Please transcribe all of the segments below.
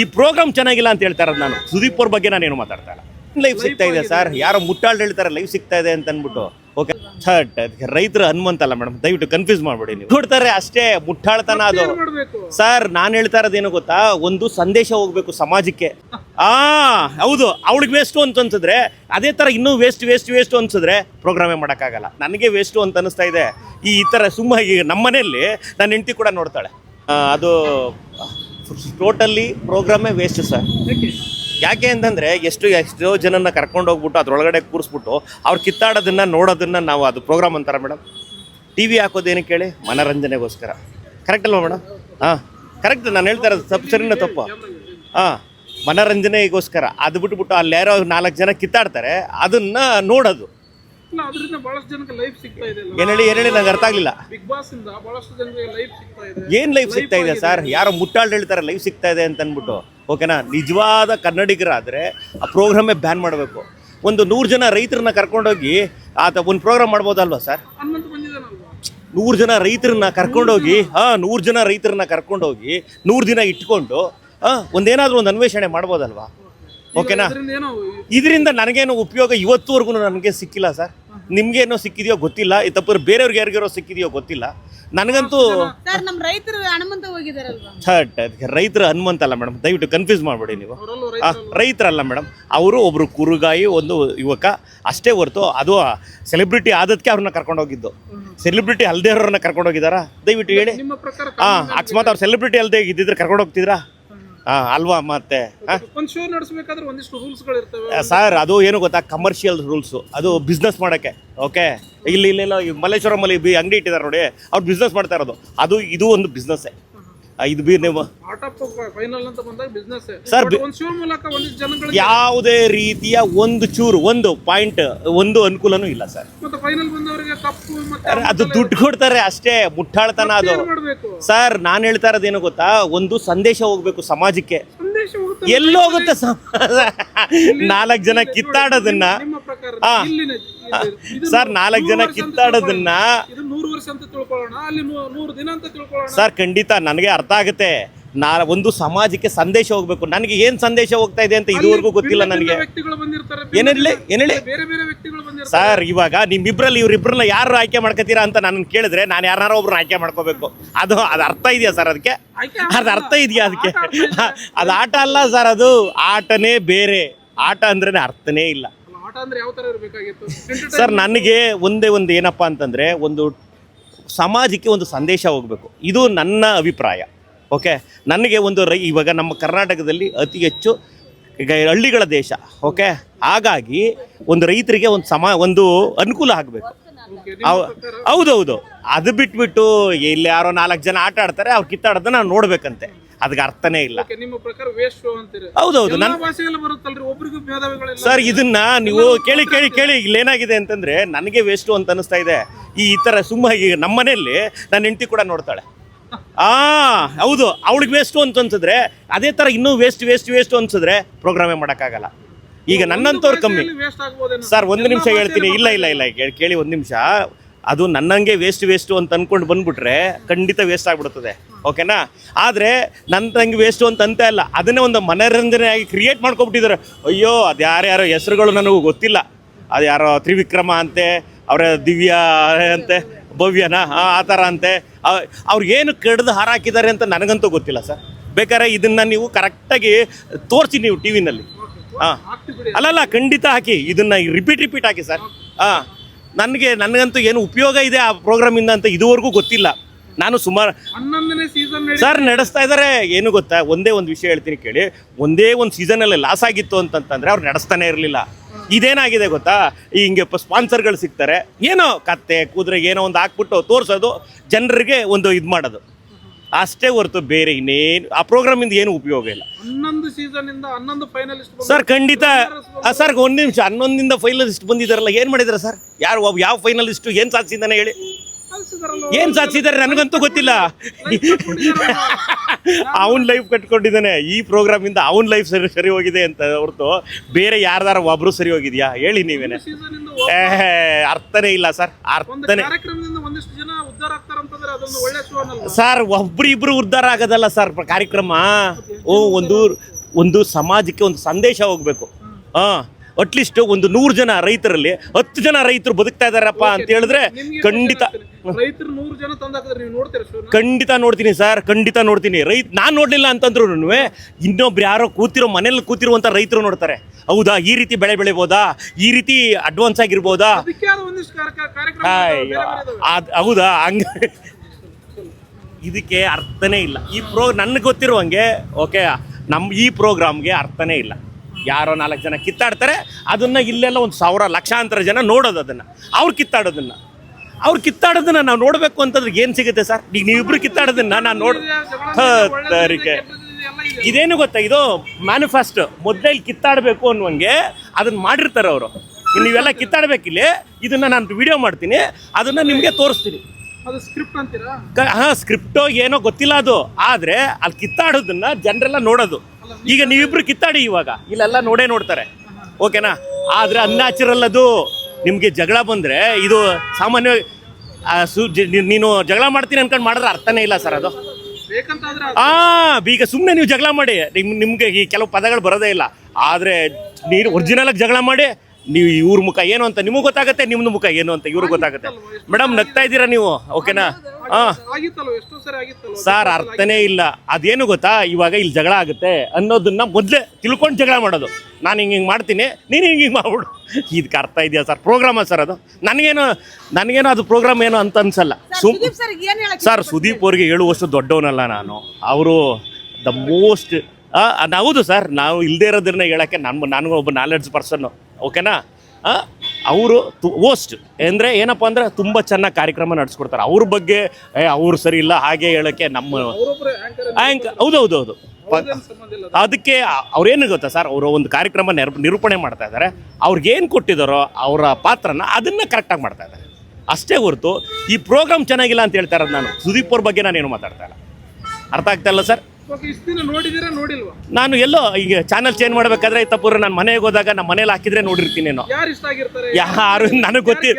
ಈ ಪ್ರೋಗ್ರಾಮ್ ಚೆನ್ನಾಗಿಲ್ಲ ಅಂತ ಹೇಳ್ತಾ ಇರೋದು ನಾನು. ಸುದೀಪ್ ಅವ್ರ ಬಗ್ಗೆ ನಾನೇನು ಮಾತಾಡ್ತಾ ಇಲ್ಲ. ಲೈಫ್ ಸಿಗ್ತಾ ಇದೆ ಸರ್? ಯಾರೋ ಮುಟ್ಟಾಳ್ ಹೇಳ್ತಾರೆ ಲೈಫ್ ಸಿಗ್ತಾ ಇದೆ ಅಂತ ಅಂದ್ಬಿಟ್ಟು. ಓಕೆ ಥರ್ಡ್ ರೈತರ ರೈತರು ಅಲ್ಲ ಮೇಡಮ್ ದಯವಿಟ್ಟು ಕನ್ಫ್ಯೂಸ್ ಮಾಡ್ಬೇಡಿ ನೀವು. ನೋಡ್ತಾರೆ ಅಷ್ಟೇ ಮುಟ್ಟಾಳ್ತನ ಅದು. ಸರ್ ನಾನು ಹೇಳ್ತಾ ಇರೋದೇನು ಗೊತ್ತಾ? ಒಂದು ಸಂದೇಶ ಹೋಗ್ಬೇಕು ಸಮಾಜಕ್ಕೆ. ಆ ಹೌದು. ಅವಳಿಗೆ ವೇಸ್ಟು ಅಂತ ಅನ್ಸಿದ್ರೆ ಅದೇ ಥರ ಇನ್ನೂ ವೇಸ್ಟ್ ವೇಸ್ಟ್ ವೇಸ್ಟ್ ಅನ್ಸಿದ್ರೆ ಪ್ರೋಗ್ರಾಮೇ ಮಾಡೋಕ್ಕಾಗಲ್ಲ. ನನಗೆ ವೇಸ್ಟು ಅಂತ ಅನಿಸ್ತಾ ಇದೆ. ಈ ಈ ಥರ ಸುಮ್ಮ ಈಗ ನಮ್ಮ ಮನೆಯಲ್ಲಿ ನನ್ನ ಹೆಂಡತಿ ಕೂಡ ನೋಡ್ತಾಳೆ. ಅದು ಟೋಟಲಿ ಪ್ರೋಗ್ರಾಮೇ ವೇಸ್ಟ್ ಸರ್. ಯಾಕೆ? ಅಂತಂದರೆ ಎಷ್ಟು ಎಷ್ಟೋ ಜನನ ಕರ್ಕೊಂಡು ಹೋಗ್ಬಿಟ್ಟು ಅದರೊಳಗಡೆ ಕೂರಿಸ್ಬಿಟ್ಟು ಅವ್ರು ಕಿತ್ತಾಡೋದನ್ನು ನೋಡೋದನ್ನು ನಾವು ಅದು ಪ್ರೋಗ್ರಾಮ್ ಅಂತಾರೆ ಮೇಡಮ್ ಟಿ ವಿ ಹಾಕೋದೇನು ಕೇಳಿ? ಮನೋರಂಜನೆಗೋಸ್ಕರ. ಕರೆಕ್ಟ್ ಅಲ್ವಾ ಮೇಡಮ್ ಹಾಂ ಕರೆಕ್ಟ್ ನಾನು ಹೇಳ್ತಾ ಇರೋದು ತಪ್ಪು ಸರಿನ ತಪ್ಪು? ಹಾಂ ಮನೋರಂಜನೆಗೋಸ್ಕರ. ಅದು ಬಿಟ್ಬಿಟ್ಟು ಅಲ್ಲಿ ಯಾರೋ ನಾಲ್ಕು ಜನ ಕಿತ್ತಾಡ್ತಾರೆ ಅದನ್ನು ನೋಡೋದು. ಇಲ್ಲ ಅದರಿಂದ ಬಹಳಷ್ಟು ಜನಕ್ಕೆ ಲೈಫ್ ಸಿಗ್ತಾ ಇದೆ ಏನು ಹೇಳಿ ಏನು ಹೇಳಿ ನಂಗೆ ಅರ್ಥ ಆಗಲಿಲ್ಲ. ಬಿಗ್ ಬಾಸ್ ಇಂದ ಬಹಳಷ್ಟು ಜನರಿಗೆ ಲೈಫ್ ಸಿಗ್ತಾ ಇದೆ. ಏನು ಲೈಫ್ ಸಿಗ್ತಾ ಇದೆ ಸರ್? ಯಾರೋ ಮುಟ್ಟಾಳ್ ಹೇಳ್ತಾರೆ ಲೈಫ್ ಸಿಗ್ತಾ ಇದೆ ಅಂತ ಅಂದ್ಬಿಟ್ಟು. ಓಕೆನಾ ನಿಜವಾದ ಕನ್ನಡಿಗರಾದ್ರೆ ಆ ಪ್ರೋಗ್ರಾಮೇ ಬ್ಯಾನ್ ಮಾಡಬೇಕು. ಒಂದು ನೂರು ಜನ ರೈತರನ್ನ ಕರ್ಕೊಂಡೋಗಿ ಆತ ಒಂದು ಪ್ರೋಗ್ರಾಮ್ ಮಾಡ್ಬೋದಲ್ವಾ ಸರ್? ಹನುಮಂತ ಬಂದಿದ್ದಾನಲ್ವಾ? ನೂರು ಜನ ರೈತರನ್ನ ಕರ್ಕೊಂಡೋಗಿ ಹಾಂ ನೂರು ಜನ ರೈತರನ್ನ ಕರ್ಕೊಂಡೋಗಿ ನೂರು ದಿನ ಇಟ್ಕೊಂಡು ಹಾಂ ಒಂದೇನಾದರೂ ಒಂದು ಅನ್ವೇಷಣೆ ಮಾಡ್ಬೋದಲ್ವಾ? ಓಕೆನಾ ಇದರಿಂದ ನನಗೇನು ಉಪಯೋಗ ಇವತ್ತುವರೆಗೂ ನನಗೆ ಸಿಕ್ಕಿಲ್ಲ ಸರ್. ನಿಮ್ಗೇನೋ ಸಿಕ್ಕಿದೆಯೋ ಗೊತ್ತಿಲ್ಲ ಈ ತಪ್ಪು ಬೇರೆಯವ್ರಿಗೆ ಯಾರಿಗಾರೋ ಸಿಕ್ಕಿದೆಯೋ ಗೊತ್ತಿಲ್ಲ. ನನಗಂತೂ ಸರ್ ನಮ್ ರೈತರು ಹನುಮಂತ ಹೋಗಿದಾರಲ್ವಾ? ಥರ್ಡ್ ರೈತರ ಹನುಮಂತ ಅಲ್ಲ ಮೇಡಮ್ ದಯವಿಟ್ಟು ಕನ್ಫ್ಯೂಸ್ ಮಾಡಬೇಡಿ ನೀವು. ಆ, ರೈತರಲ್ಲ. ಮೇಡಮ್ ಅವರು ಒಬ್ರು ಕುರುಗಾಯಿ ಒಂದು ಯುವಕ ಅಷ್ಟೇ ಹೊರತು ಅದು ಸೆಲೆಬ್ರಿಟಿ ಆದದಕ್ಕೆ ಅವ್ರನ್ನ ಕರ್ಕೊಂಡು ಹೋಗಿದ್ದು. ಸೆಲೆಬ್ರಿಟಿ ಅಲ್ಲದೆ ಅವ್ರನ್ನ ಕರ್ಕೊಂಡು ಹೋಗಿದಾರಾ ದಯವಿಟ್ಟು ಹೇಳಿ. ನಿಮ್ಮ ಪ್ರಕಾರ ಹಾ ಅಕಸ್ಮಾತ್ ಅವ್ರು ಸೆಲೆಬ್ರಿಟಿ ಅಲ್ಲದೆ ಇದ್ದಿದ್ರೆ ಕರ್ಕೊಂಡು ಹೋಗ್ತಿದ್ರಾ? ಹಾ ಅಲ್ವಾ ಮತ್ತೆ? ಒಂದು ಒಂದ್ ಶೋ ನಡೆಸಬೇಕಾದ್ರೆ ಒಂದಿಷ್ಟು ಇರ್ತವೆ ಸರ್ ಅದು ಏನು ಗೊತ್ತಾ? ಕಮರ್ಷಿಯಲ್ ರೂಲ್ಸು ಅದು ಬಿಸ್ನೆಸ್ ಮಾಡೋಕ್ಕೆ ಓಕೆ ಇಲ್ಲಿ ಇಲ್ಲೆಲ್ಲ ಮಲ್ಲೇಶ್ವರಮಲ್ಲಿ ಬಿ ಅಂಗಡಿ ಇಟ್ಟಿದ್ದಾರೆ ನೋಡಿ. ಅವ್ರು ಬಿಸ್ನೆಸ್ ಮಾಡ್ತಾ ಇರೋದು. ಅದು ಇದು ಒಂದು ಬಿಸ್ನೆಸ್ಸೇ ಇದು ಬೀರ್ ನೀವು. ಸರ್ ಯಾವುದೇ ರೀತಿಯ ಒಂದು ಚೂರು ಒಂದು ಪಾಯಿಂಟ್ ಒಂದು ಅನುಕೂಲನೂ ಇಲ್ಲ ಸರ್ ಅದು ದುಡ್ಡು ಕೊಡ್ತಾರೆ ಅಷ್ಟೇ ಮುಟ್ಟಾಳ್ತನ ಅದು. ಸರ್ ನಾನು ಹೇಳ್ತಾ ಇರೋದೇನು ಗೊತ್ತಾ? ಒಂದು ಸಂದೇಶ ಹೋಗ್ಬೇಕು ಸಮಾಜಕ್ಕೆ. ಎಲ್ಲೋಗುತ್ತೆ ನಾಲ್ಕು ಜನ ಕಿತ್ತಾಡೋದನ್ನ ಸರ್ ನಾಲ್ಕು ಜನ ಕಿತ್ತಾಡೋದನ್ನ ನೂರು ವರ್ಷ ಅಂತ ತಿಳ್ಕೊಳ್ಳೋಣ ಅಲ್ಲಿ ನೂರು ದಿನ ಅಂತ ತಿಳ್ಕೊಳ್ಳೋಣ? ಸರ್ ಖಂಡಿತ ನನಗೆ ಅರ್ಥ ಆಗುತ್ತೆ. ನಾ ಒಂದು ಸಮಾಜಕ್ಕೆ ಸಂದೇಶ ಹೋಗ್ಬೇಕು. ನನಗೆ ಏನ್ ಸಂದೇಶ ಹೋಗ್ತಾ ಇದೆ ಅಂತ ಇದುವರೆಗೂ ಗೊತ್ತಿಲ್ಲ ನನಗೆ. ಏನಿಲ್ಲ ವ್ಯಕ್ತಿಗಳು ಬಂದಿರ್ತಾರೆ ಬೇರೆ ಬೇರೆ ವ್ಯಕ್ತಿಗಳು ಬಂದಿರ್ತಾರೆ. ಸರ್ ಇವಾಗ ನಿಮ್ಮಿಬ್ರಲ್ಲಿ ಇವ್ರಿಬ್ರನ್ನ ಯಾರು ಆಯ್ಕೆ ಮಾಡ್ಕೋತೀರಾ ಅಂತ ನಾನು ಕೇಳಿದ್ರೆ ನಾನು ಯಾರು ಒಬ್ರು ಆಯ್ಕೆ ಮಾಡ್ಕೋಬೇಕು. ಅದು ಅದು ಅರ್ಥ ಇದೆಯಾ ಸರ್ ಅದಕ್ಕೆ? ಅದು ಅರ್ಥ ಇದೆಯಾ ಅದಕ್ಕೆ? ಅದು ಆಟ ಅಲ್ಲ ಸರ್ ಅದು. ಆಟನೇ ಬೇರೆ. ಆಟ ಅಂದ್ರೆ ಅರ್ಥನೇ ಇಲ್ಲ. ಸರ್ ನನಗೆ ಒಂದೇ ಒಂದು ಏನಪ್ಪಾ ಅಂತಂದ್ರೆ ಒಂದು ಸಮಾಜಕ್ಕೆ ಒಂದು ಸಂದೇಶ ಹೋಗಬೇಕು. ಇದು ನನ್ನ ಅಭಿಪ್ರಾಯ. ಓಕೆ ನನಗೆ ಒಂದು ರೈ, ಇವಾಗ ನಮ್ಮ ಕರ್ನಾಟಕದಲ್ಲಿ ಅತಿ ಹೆಚ್ಚು ಈಗ ಹಳ್ಳಿಗಳ ದೇಶ. ಓಕೆ ಹಾಗಾಗಿ ಒಂದು ರೈತರಿಗೆ ಒಂದು ಸಮ, ಒಂದು ಅನುಕೂಲ ಆಗಬೇಕು. ಹೌದೌದು. ಅದು ಬಿಟ್ಬಿಟ್ಟು ಇಲ್ಲಿ ಯಾರೋ ನಾಲ್ಕು ಜನ ಆಟ ಆಡ್ತಾರೆ, ಅವ್ರು ಕಿತ್ತಾಡೋದನ್ನ ನಾವು ನೋಡ್ಬೇಕಂತೆ. ಅದಕ್ಕೆ ಅರ್ಥನೇ ಇಲ್ಲ. ನಿಮ್ಮ ಪ್ರಕಾರ ವೇಸ್ಟ್ ಶೋ ಅಂತೀರಿ ಹೌದೌದು ನನ್ನ ಬರುತ್ತಲ್ರಿ ಒಬ್ರಿಗೂ ಸರ್ ಇದನ್ನ ನೀವು ಕೇಳಿ ಕೇಳಿ ಕೇಳಿ ಇಲ್ಲೇನಾಗಿದೆ ಅಂತಂದ್ರೆ ನನಗೆ ವೇಸ್ಟು ಅಂತ ಅನಿಸ್ತಾ ಇದೆ. ಈ ಈ ಥರ ಸುಮ್ಮ ಈಗ ನಮ್ಮ ಮನೆಯಲ್ಲಿ ನನ್ನ ಹೆಂಡತಿ ಕೂಡ ನೋಡ್ತಾಳೆ. ಆ ಹೌದು ಅವಳಿಗೆ ವೇಸ್ಟು ಅಂತ ಅನ್ಸಿದ್ರೆ ಅದೇ ಥರ ಇನ್ನೂ ವೇಸ್ಟ್ ವೇಸ್ಟ್ ವೇಸ್ಟ್ ಅನ್ಸಿದ್ರೆ ಪ್ರೋಗ್ರಾಮೇ ಮಾಡೋಕ್ಕಾಗಲ್ಲ. ಈಗ ನನ್ನಂತವ್ರು ಕಮ್ಮಿ. ಸರ್ ಒಂದು ನಿಮಿಷ ಹೇಳ್ತೀನಿ. ಇಲ್ಲ ಇಲ್ಲ ಇಲ್ಲ ಕೇಳಿ- ಕೇಳಿ ಒಂದು ನಿಮಿಷ. ಅದು ನನ್ನಂಗೆ ವೇಸ್ಟ್ ವೇಸ್ಟು ಅಂತ ಅನ್ಕೊಂಡು ಬಂದ್ಬಿಟ್ರೆ ಖಂಡಿತ ವೇಸ್ಟ್ ಆಗ್ಬಿಡುತ್ತದೆ. ಓಕೆನಾ? ಆದರೆ ನನ್ನ ತಂಗಿ ವೇಸ್ಟು ಅಂತ ಅಂತ ಇಲ್ಲ ಅದನ್ನೇ ಒಂದು ಮನರಂಜನೆಯಾಗಿ ಕ್ರಿಯೇಟ್ ಮಾಡ್ಕೊಬಿಟ್ಟಿದ್ದಾರೆ ಅಯ್ಯೋ, ಅದು ಯಾರ್ಯಾರೋ ಹೆಸರುಗಳು ನನಗೂ ಗೊತ್ತಿಲ್ಲ. ಅದು ಯಾರೋ ತ್ರಿವಿಕ್ರಮ ಅಂತೆ, ಅವರ ದಿವ್ಯಾ ಅಂತೆ, ಭವ್ಯನಾ, ಆ ಥರ ಅಂತೆ. ಅವ್- ಅವ್ರಿಗೇನು ಕಡ್ದು ಹಾರಾಕಿದ್ದಾರೆ ಅಂತ ನನಗಂತೂ ಗೊತ್ತಿಲ್ಲ ಸರ್. ಬೇಕಾದ್ರೆ ಇದನ್ನು ನೀವು ಕರೆಕ್ಟಾಗಿ ತೋರಿಸಿ ನೀವು ಟಿ ವಿನಲ್ಲಿ ಹಾಂ ಅಲ್ಲಲ್ಲ ಖಂಡಿತ ಹಾಕಿ, ಇದನ್ನು ರಿಪೀಟ್ ರಿಪೀಟ್ ಹಾಕಿ ಸರ್. ಹಾಂ ನನಗೆ, ನನಗಂತೂ ಏನು ಉಪಯೋಗ ಇದೆ ಆ ಪ್ರೋಗ್ರಾಮಿಂದ ಅಂತ ಇದುವರೆಗೂ ಗೊತ್ತಿಲ್ಲ. ನಾನು ಸುಮಾರು ಹನ್ನೊಂದನೇ ಸೀಸನ್ ನಡಿ ಸರ್ ನಡೆಸ್ತಾ ಇದ್ದಾರೆ ಏನು ಗೊತ್ತಾ? ಒಂದೇ ಒಂದು ವಿಷಯ ಹೇಳ್ತೀನಿ ಕೇಳಿ. ಒಂದೇ ಒಂದು ಸೀಸನಲ್ಲಿ ಲಾಸ್ ಆಗಿತ್ತು ಅಂತಂತಂದ್ರೆ ಅವ್ರು ನಡೆಸ್ತಾನೆ ಇರಲಿಲ್ಲ. ಇದೇನಾಗಿದೆ ಗೊತ್ತಾ? ಈ ಹಿಂಗೆ ಸ್ಪಾನ್ಸರ್ಗಳು ಸಿಗ್ತಾರೆ. ಏನೋ ಕತ್ತೆ ಕುದುರೆ ಏನೋ ಒಂದು ಹಾಕ್ಬಿಟ್ಟು ತೋರಿಸೋದು ಜನರಿಗೆ ಒಂದು ಇದು ಮಾಡೋದು. ಅಷ್ಟೇ ಹೊರತು ಬೇರೆ ಇನ್ನೇನು ಆ ಪ್ರೋಗ್ರಾಮಿಂದ ಏನು ಉಪಯೋಗ ಇಲ್ಲ. ಹನ್ನೊಂದು ಸೀಸನ್ ಇಂದ ಹನ್ನೊಂದು ಫೈನಲಿಸ್ಟ್ ಸರ್ ಖಂಡಿತ ಆ, ಸರ್ ಒಂದು ನಿಮಿಷ. ಹನ್ನೊಂದಿಂದ ಫೈನಲಿಸ್ಟ್ ಬಂದಿದ್ದಾರಲ್ಲ ಏನು ಮಾಡಿದ್ದಾರೆ ಸರ್ ಯಾರು ಯಾವ ಫೈನಲಿಸ್ಟು ಏನು ಸಾಧಿಸಿದ್ದಾನೆ ಹೇಳಿ? ಏನು ಸಾಧಿಸಿದ್ದಾರೆ ನನಗಂತೂ ಗೊತ್ತಿಲ್ಲ. ಅವನ್ ಲೈಫ್ ಕಟ್ಕೊಂಡಿದ್ದಾನೆ. ಈ ಪ್ರೋಗ್ರಾಮ್ ಇಂದ ಅವನ್ ಲೈಫ್ ಸರಿ ಸರಿ ಹೋಗಿದೆ ಅಂತ ಹೊರತು ಬೇರೆ ಯಾರ್ದಾರ ಒಬ್ರು ಸರಿ ಹೋಗಿದ್ಯಾ? ಹೇಳಿ ನೀವೇನೆ. ಅರ್ಥನೇ ಇಲ್ಲ ಸರ್ ಅರ್ಥನೇ. ಸರ್ ಒಬ್ರಿಬ್ರು ಉದ್ಧಾರ ಆಗೋದಲ್ಲ ಸರ್ ಕಾರ್ಯಕ್ರಮ? ಓ ಒಂದು ಒಂದು ಸಮಾಜಕ್ಕೆ ಒಂದು ಸಂದೇಶ ಹೋಗ್ಬೇಕು. ಹಾ. ಅಟ್ಲೀಸ್ಟ್ ಒಂದು ನೂರು ಜನ ರೈತರಲ್ಲಿ ಹತ್ತು ಜನ ರೈತರು ಬದುಕ್ತಾ ಇದಾರಪ್ಪ ಅಂತ ಹೇಳಿದ್ರೆ ಖಂಡಿತ ರೈತರು ನೂರು ಜನ ತಂದಾಕಿದ್ರೆ ನೀವು ನೋಡ್ತೀರಾ ಶೋನ? ಖಂಡಿತ ನೋಡ್ತೀನಿ ಸರ್ ಖಂಡಿತ ನೋಡ್ತೀನಿ. ರೈತ ನಾನು ನೋಡ್ಲಿಲ್ಲ ಅಂತಂದ್ರು ಇನ್ನೊಬ್ರು ಯಾರೋ ಕೂತಿರೋ ಮನೇಲಿ ಕೂತಿರುವಂತ ರೈತರು ನೋಡ್ತಾರೆ. ಹೌದಾ? ಈ ರೀತಿ ಬೆಳೆ ಬೆಳಿಬೋದಾ? ಈ ರೀತಿ ಅಡ್ವಾನ್ಸ್ ಆಗಿರ್ಬೋದಾ? ಹೌದಾ? ಹಂಗ ಇದಕ್ಕೆ ಅರ್ಥನೇ ಇಲ್ಲ. ಈ ಪ್ರೋ ನನಗೆ ಗೊತ್ತಿರುವಂಗೆ ಓಕೆ ನಮ್ಮ ಈ ಪ್ರೋಗ್ರಾಮ್ಗೆ ಅರ್ಥನೇ ಇಲ್ಲ. ಯಾರೋ ನಾಲ್ಕು ಜನ ಕಿತ್ತಾಡ್ತಾರೆ ಅದನ್ನು ಇಲ್ಲೆಲ್ಲ ಒಂದು ಸಾವಿರ ಲಕ್ಷಾಂತರ ಜನ ನೋಡೋದು ಅದನ್ನು. ಅವ್ರು ಕಿತ್ತಾಡೋದನ್ನ. ಅವ್ರು ಕಿತ್ತಾಡೋದನ್ನ ನಾವು ನೋಡಬೇಕು ಅಂತಂದ್ರೆ ಏನು ಸಿಗುತ್ತೆ ಸರ್? ಈಗ ನೀವಿಬ್ರು ಕಿತ್ತಾಡೋದನ್ನ ನಾನು ನೋಡ ತರಿಕೆ. ಇದೇನು ಗೊತ್ತಾ? ಇದು ಮ್ಯಾನಿಫೆಸ್ಟೋ ಮೊದಲೇ ಇಲ್ಲಿ ಕಿತ್ತಾಡಬೇಕು ಅನ್ನುವಂಗೆ ಅದನ್ನ ಮಾಡಿರ್ತಾರೆ ಅವರು. ನೀವೆಲ್ಲ ಕಿತ್ತಾಡಬೇಕಿಲ್ಲಿ ಇದನ್ನು ನಾನು ವಿಡಿಯೋ ಮಾಡ್ತೀನಿ ಅದನ್ನು ನಿಮಗೆ ತೋರಿಸ್ತೀನಿ. ಅದು ಸ್ಕ್ರಿಪ್ಟ್ ಅಂತೀರಾ? ಕ- ಹಾ ಸ್ಕ್ರಿಪ್ಟೋ ಏನೋ ಗೊತ್ತಿಲ್ಲ ಅದು. ಆದರೆ ಅಲ್ಲಿ ಕಿತ್ತಾಡೋದನ್ನ ಜನರೆಲ್ಲ ನೋಡೋದು. ಈಗ ನೀವಿಬ್ರು ಕಿತ್ತಾಡಿ ಇವಾಗ. ಇಲ್ಲೆಲ್ಲ ನೋಡೇ ನೋಡ್ತಾರೆ. ಓಕೆನಾ? ಆದ್ರೆ ಅನ್ಯಾಚುರಲ್ ಅದು ನಿಮ್ಗೆ ಜಗಳ ಬಂದ್ರೆ ಇದು ಸಾಮಾನ್ಯ ಸು- ನೀನು ಜಗಳ ಮಾಡ್ತೀನಿ ಅನ್ಕೊಂಡು ಮಾಡಿದ್ರೆ ಅರ್ಥನೇ ಇಲ್ಲ ಸರ್ ಅದು. ಆ ಈಗ ಸುಮ್ಮನೆ ನೀವು ಜಗಳ ಮಾಡಿ. ನಿಮ್ ನಿಮ್ಗೆ ಈ ಕೆಲವು ಪದಗಳು ಬರೋದೇ ಇಲ್ಲ. ಆದ್ರೆ ನೀನು ಒರಿಜಿನಲ್ ಆಗಿ ಜಗಳ ಮಾಡಿ ನೀವು ಇವ್ರ ಮುಖ ಏನು ಅಂತ ನಿಮಗೂ ಗೊತ್ತಾಗುತ್ತೆ ನಿಮ್ದು ಮುಖ ಏನು ಅಂತ ಇವ್ರಿಗೆ ಗೊತ್ತಾಗುತ್ತೆ. ಮೇಡಮ್ ನಗ್ತಾ ಇದ್ದೀರಾ ನೀವು? ಓಕೆನಾ ಹಾ. ಸರಿ ಅರ್ಥನೇ ಇಲ್ಲ. ಅದೇನು ಗೊತ್ತಾ? ಇವಾಗ ಇಲ್ಲಿ ಜಗಳ ಆಗುತ್ತೆ ಅನ್ನೋದನ್ನ ಮೊದಲೇ ತಿಳ್ಕೊಂಡು ಜಗಳ ಮಾಡೋದು. ನಾನು ಹಿಂಗೆ ಹಿಂಗೆ ಮಾಡ್ತೀನಿ ನೀನು ಹಿಂಗೆ ಹಿಂಗೆ ಮಾಡ್ಬಿಡು. ಇದಕ್ಕೆ ಅರ್ಥ ಇದೆಯಾ ಸರ್ ಪ್ರೋಗ್ರಾಮ ಸರ್ ಅದು? ನನಗೇನು ನನಗೇನು ಅದು ಪ್ರೋಗ್ರಾಮ್ ಏನು ಅಂತ ಅನ್ಸಲ್ಲ. ಸುಮ್ ಸರ್ ಸುದೀಪ್ ಅವ್ರಿಗೆ ಹೇಳುವಷ್ಟು ದೊಡ್ಡವನಲ್ಲ ನಾನು. ಅವರು ದ ಮೋಸ್ಟ್ ಹೌದು ಸರ್ ನಾವು ಇಲ್ಲದೇ ಇರೋದನ್ನ ಹೇಳೋಕ್ಕೆ ನಾನು ಒಬ್ಬ ನಾಲೆಡ್ಜ್ ಪರ್ಸನ್ನು ಓಕೆನಾ? ಅವರು ಓಸ್ಟ್ ಅಂದರೆ ಏನಪ್ಪ ಅಂದರೆ ತುಂಬ ಚೆನ್ನಾಗಿ ಕಾರ್ಯಕ್ರಮ ನಡೆಸ್ಕೊಡ್ತಾರೆ. ಅವ್ರ ಬಗ್ಗೆ ಏ ಅವ್ರು ಸರಿ ಇಲ್ಲ ಹಾಗೆ ಹೇಳೋಕ್ಕೆ ನಮ್ಮ ಆ್ಯಂಕ್ ಹೌದು. ಹೌದು ಹೌದು ಅದಕ್ಕೆ ಅವ್ರೇನು ಗೊತ್ತಾ ಸರ್? ಅವರು ಒಂದು ಕಾರ್ಯಕ್ರಮ ನೆರ್ ನಿರೂಪಣೆ ಮಾಡ್ತಾ ಇದ್ದಾರೆ ಅವ್ರಿಗೇನು ಕೊಟ್ಟಿದ್ದಾರೋ ಅವರ ಪಾತ್ರನ ಅದನ್ನು ಕರೆಕ್ಟಾಗಿ ಮಾಡ್ತಾ ಇದ್ದಾರೆ ಅಷ್ಟೇ ಹೊರತು ಈ ಪ್ರೋಗ್ರಾಮ್ ಚೆನ್ನಾಗಿಲ್ಲ ಅಂತ ಹೇಳ್ತಾ ಇರೋದು ನಾನು. ಸುದೀಪ್ ಅವ್ರ ಬಗ್ಗೆ ನಾನೇನು ಮಾತಾಡ್ತಾ ಇಲ್ಲ. ಅರ್ಥ ಆಗ್ತಾ ಇಲ್ಲ ಸರ್? ನಾನು ಎಲ್ಲೋ ಈಗ ಚಾನಲ್ ಚೇಂಜ್ ಮಾಡಬೇಕಾದ್ರೆ ತಪ್ಪುರ ನಾನು ಮನೆಗೆ ಹೋದಾಗ ನಮ್ಮ ಮನೇಲಿ ಹಾಕಿದ್ರೆ ನೋಡಿರ್ತೀನಿ ಆಗಿರ್ತಾರೆ? ಯಾರು ನನಗೆ ಗೊತ್ತಿ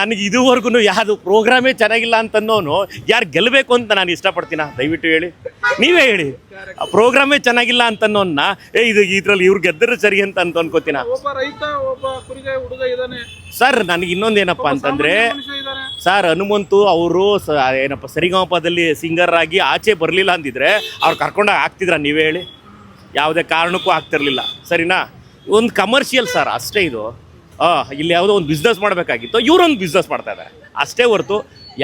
ನನಗೆ ಇದುವರೆಗೂ ಯಾವುದು ಪ್ರೋಗ್ರಾಮೇ ಚೆನ್ನಾಗಿಲ್ಲ ಅಂತನ್ನೋನು ಯಾರು ಗೆಲ್ಲಬೇಕು ಅಂತ ನಾನು ಇಷ್ಟಪಡ್ತೀನ? ದಯವಿಟ್ಟು ಹೇಳಿ. ನೀವೇ ಹೇಳಿ. ಪ್ರೋಗ್ರಾಮೇ ಚೆನ್ನಾಗಿಲ್ಲ ಅಂತನೋನ್ನ ಏ ಇದು ಇದ್ರಲ್ಲಿ ಇವ್ರು ಗೆದ್ದರೆ ಸರಿ ಅಂತ ಅಂತ ಅನ್ಕೋತೀನ ಸರ್ ನನಗೆ ಇನ್ನೊಂದೇನಪ್ಪ ಅಂತಂದ್ರೆ ಸರ್ ಹನುಮಂತು ಅವರು ಸ ಏನಪ್ಪ ಸರಿಗಮಪದಲ್ಲಿ ಸಿಂಗರ್ ಆಗಿ ಆಚೆ ಬರಲಿಲ್ಲ ಅಂದಿದ್ರೆ ಅವ್ರು ಕರ್ಕೊಂಡು ಆಗ್ತಿದ್ರ ನೀವೇ ಹೇಳಿ? ಯಾವುದೇ ಕಾರಣಕ್ಕೂ ಆಗ್ತಿರ್ಲಿಲ್ಲ ಸರಿನಾ? ಒಂದು ಕಮರ್ಷಿಯಲ್ ಸರ್ ಅಷ್ಟೇ ಇದು. ಇಲ್ಲಿ ಯಾವುದೋ ಒಂದು ಬಿಸ್ನೆಸ್ ಮಾಡಬೇಕಾಗಿತ್ತು. ಇವರೊಂದು ಬಿಸ್ನೆಸ್ ಮಾಡ್ತಾ ಇದ್ದಾರೆ ಅಷ್ಟೇ ಹೊರತು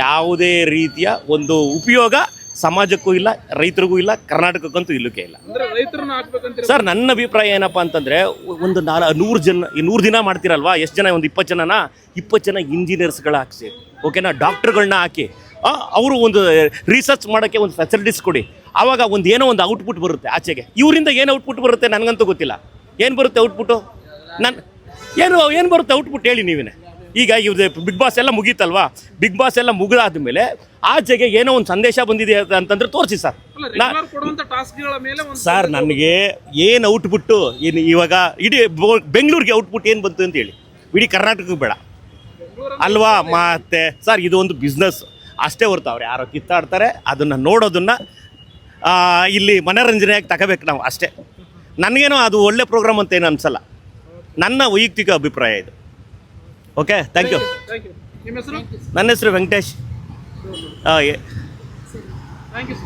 ಯಾವುದೇ ರೀತಿಯ ಒಂದು ಉಪಯೋಗ ಸಮಾಜಕ್ಕೂ ಇಲ್ಲ ರೈತರಿಗೂ ಇಲ್ಲ ಕರ್ನಾಟಕಕ್ಕಂತೂ ಇಲ್ಲಕ್ಕೆ ಇಲ್ಲ. ಸರ್ ನನ್ನ ಅಭಿಪ್ರಾಯ ಏನಪ್ಪ ಅಂತಂದ್ರೆ ಒಂದು ನಾಲ್ ನೂರು ಜನ ಈ ನೂರು ದಿನ ಮಾಡ್ತೀರಲ್ವಾ ಎಷ್ಟು ಜನ ಒಂದು ಇಪ್ಪತ್ತು ಜನನ ಇಪ್ಪತ್ತು ಜನ ಇಂಜಿನಿಯರ್ಸ್ಗಳ ಹಾಕಿಸಿ ಓಕೆನಾ ಡಾಕ್ಟರ್ಗಳನ್ನ ಹಾಕಿ ಅವರು ಒಂದು ರಿಸರ್ಚ್ ಮಾಡೋಕ್ಕೆ ಒಂದು ಫೆಸಿಲಿಟೀಸ್ ಕೊಡಿ. ಆವಾಗ ಒಂದು ಏನೋ ಒಂದು ಔಟ್ಪುಟ್ ಬರುತ್ತೆ ಆಚೆಗೆ. ಇವರಿಂದ ಏನು ಔಟ್ಪುಟ್ ಬರುತ್ತೆ ನನಗಂತೂ ಗೊತ್ತಿಲ್ಲ. ಏನು ಬರುತ್ತೆ ಔಟ್ಪುಟ್ಟು ನನ್ನ ಏನು ಏನು ಬರುತ್ತೆ ಔಟ್ಪುಟ್ ಹೇಳಿ ನೀವೇ ಈಗ ಇವ್ರದ್ದು ಬಿಗ್ ಬಾಸ್ ಎಲ್ಲ ಮುಗೀತಲ್ವಾ? ಬಿಗ್ ಬಾಸ್ ಎಲ್ಲ ಮುಗಿದಾದ್ಮೇಲೆ ಆಚೆಗೆ ಏನೋ ಒಂದು ಸಂದೇಶ ಬಂದಿದೆ ಅಂತಂದ್ರೆ ತೋರಿಸಿ ಸರ್. ಮೇಲೆ ಸರ್ ನನಗೆ ಏನು ಔಟ್ಪುಟ್ಟು ಏನು ಇವಾಗ ಇಡೀ ಬೆಂಗಳೂರಿಗೆ ಔಟ್ಪುಟ್ ಏನು ಬಂತು ಅಂತ ಹೇಳಿ. ಇಡೀ ಕರ್ನಾಟಕಕ್ಕೆ ಬೇಡ. ಅಲ್ವಾ? ಮತ್ತೆ ಸರ್ ಇದು ಒಂದು ಬಿಸ್ನೆಸ್ ಅಷ್ಟೇ ಹೊರ್ತು ಅವ್ರು ಯಾರೋ ಕಿತ್ತಾಡ್ತಾರೆ ಅದನ್ನು ನೋಡೋದನ್ನ ಇಲ್ಲಿ ಮನೋರಂಜನೆಯಾಗಿ ತಗೋಬೇಕು ನಾವು ಅಷ್ಟೇ. ನನಗೇನೋ ಅದು ಒಳ್ಳೆ ಪ್ರೋಗ್ರಾಮ್ ಅಂತ ಏನು ಅನ್ಸಲ್ಲ. ನನ್ನ ವೈಯಕ್ತಿಕ ಅಭಿಪ್ರಾಯ ಇದು. ಓಕೆ ಥ್ಯಾಂಕ್ ಯು ನಿಮ್ಮ ಹೆಸರು? ನನ್ನ ಹೆಸರು ವೆಂಕಟೇಶ್. ಹಾಗೆ. Thank you sir